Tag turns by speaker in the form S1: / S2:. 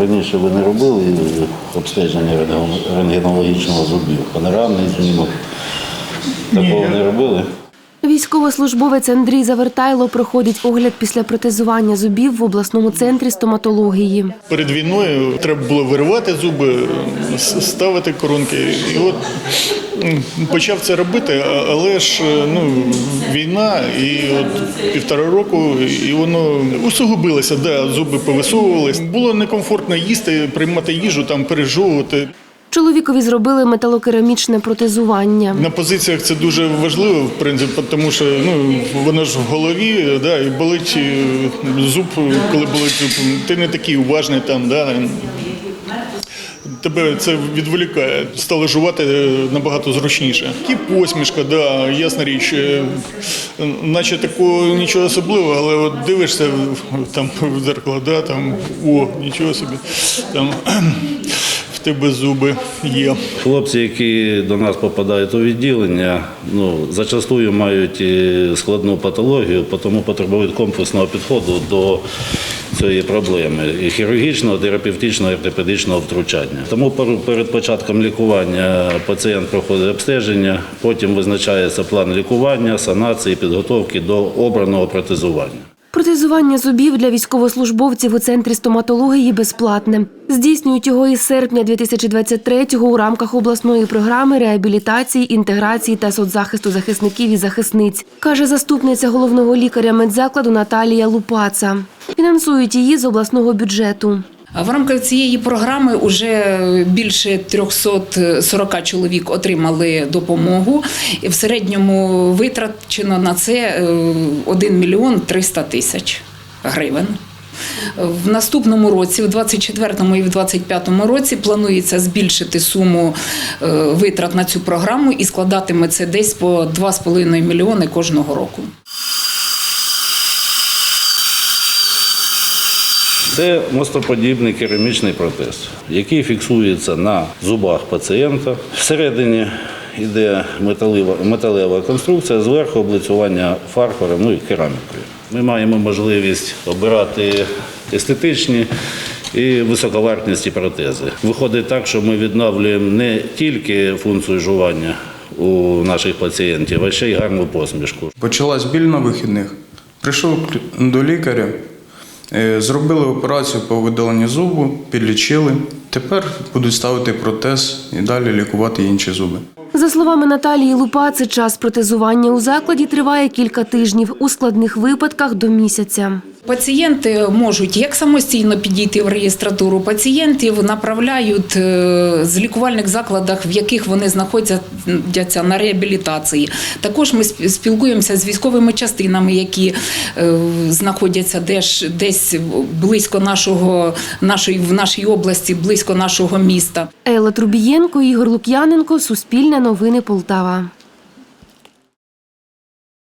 S1: раніше ви не робили обстеження рентгенологічного зубів? Панорамний знімок? Такого не робили?
S2: Військовослужбовець Андрій Завертайло проходить огляд після протезування зубів в обласному центрі стоматології.
S3: Перед війною треба було виривати зуби, ставити коронки. І от почав це робити, але ж е, ну, війна, і от півтора року, і воно усугубилося, да, зуби повисовувалися. Було некомфортно їсти, приймати їжу, там пережовувати.
S2: Чоловікові зробили металокерамічне протезування.
S3: На позиціях це дуже важливо, в принципі, тому що ну, воно ж в голові, да, і болить е, зуб, коли болить зуб. Ти не такий уважний там, да. Тебе це відволікає, стало жувати е, набагато зручніше. І посмішка, да, ясна річ, е, наче такого нічого особливого, але от дивишся там в дзеркало, да, там, о, нічого собі, там в тебе зуби є.
S1: Хлопці, які до нас попадають у відділення, ну, зачастую мають е, складну патологію, тому потребують комплексного підходу до цієї проблеми і хірургічного, терапевтичного, ортопедичного втручання. Тому перед початком лікування пацієнт проходить обстеження, потім визначається план лікування, санації, підготовки до обраного протезування.
S2: Протезування зубів для військовослужбовців у центрі стоматології безплатне. Здійснюють його із серпня 2023-го у рамках обласної програми реабілітації, інтеграції та соцзахисту захисників і захисниць, каже заступниця головного лікаря медзакладу Наталія Лупаца. Фінансують її з обласного бюджету.
S4: В рамках цієї програми вже більше 340 чоловік отримали допомогу. В середньому витрачено на це е, 1 мільйон 300 тисяч гривень. В наступному році, в 24-му і в 25-му році, планується збільшити суму е, витрат на цю програму і складатиме це десь по 2,5 мільйони кожного року.
S1: Це мостоподібний керамічний протез, який фіксується на зубах пацієнта. Всередині йде металева, металева конструкція, зверху облицювання фарфором, ну і керамікою. Ми маємо можливість обирати естетичні і високовартісні протези. Виходить так, що ми відновлюємо не тільки функцію жування у наших пацієнтів, а ще й гарну посмішку.
S5: Почалась біль на вихідних. Прийшов до лікаря, зробили операцію по видаленню зубу, підлічили. Тепер будуть ставити протез і далі лікувати інші зуби.
S2: За словами Наталії Лупаци, час протезування у закладі триває кілька тижнів, у складних випадках до місяця.
S4: Пацієнти можуть як самостійно підійти в реєстратуру. Пацієнтів направляють е, з лікувальних закладах, в яких вони знаходяться на реабілітації. Також ми сп- спілкуємося з військовими частинами, які е, знаходяться десь, десь близько нашого, нашої в нашій області, близько нашого міста.
S2: Елла Трубієнко, Ігор Лук'яненко, Суспільне новини Полтава.